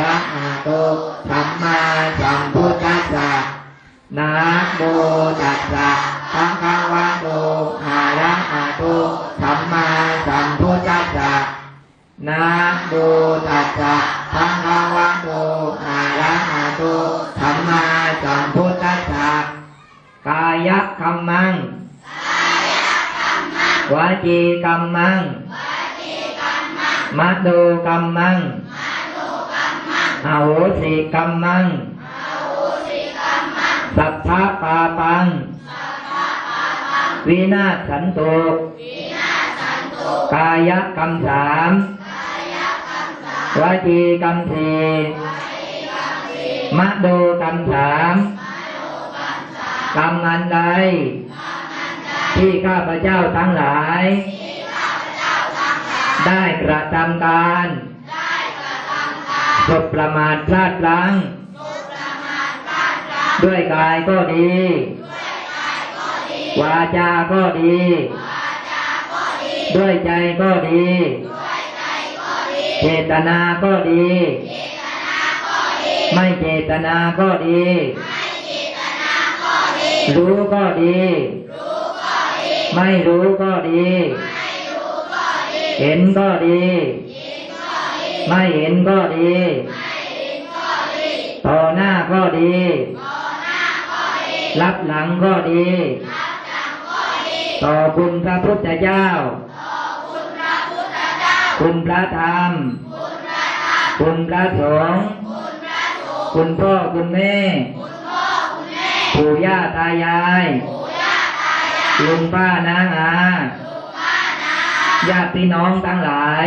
ระหะโตสัมมาสัมพุทธัสสะนะโมตัสสะภะคะวะโตอะระหะโตสัมมาสัมพุทธัสสะนะโมตัสสะภะคะวะโตอะระหะโตสัมมาสัมพุทธัสสะกายกรรมังวจีกรรมังมัดดูกรรมัง อโหสิกรรมังสัพพะปาปัง วินาศสันตุกายกรรมสามวจีกรรมสี่มโดกรรมสามกรรมอันใด ที่ข้าพเจ้าทั้งหลาย ได้กระทำการ สบประมาทพลาดพลั้ง ด้วยกายก็ดี วาจาก็ดี ด้วยใจก็ดี เจตนาก็ดี ไม่เจตนาก็ดี รู้ก็ดี ไม่รู้ก็ดี เห็นก็ดี ไม่เห็นก็ดีต่อหน้าก็ดีรับหลังก็ดี ต่อคุณพระพุทธเจ้า คุณพระธรรม คุณพระสงฆ์ คุณพ่อคุณแม่ ปู่ย่าตายาย ลุงป้าน้าอาญาติพี่น้องทั้งหลาย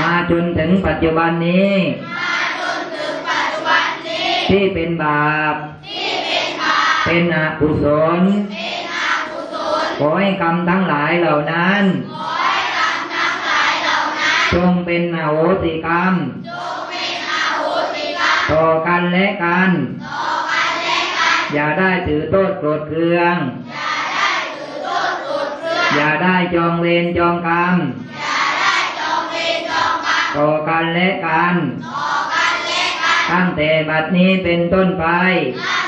มาจนถึงปัจจุบันนี้ ที่เป็นบาป เป็นอกุศล ขอให้กรรมทั้งหลายเหล่านั้น จงเป็นอโหสิกรรม ต่อกันและกัน อย่าได้ถือโทษโกรธเคือง อย่าได้จองเวรจองกรรม ต่อกันและกัน ตั้งแต่บัดนี้เป็นต้นไปเกิดชาติ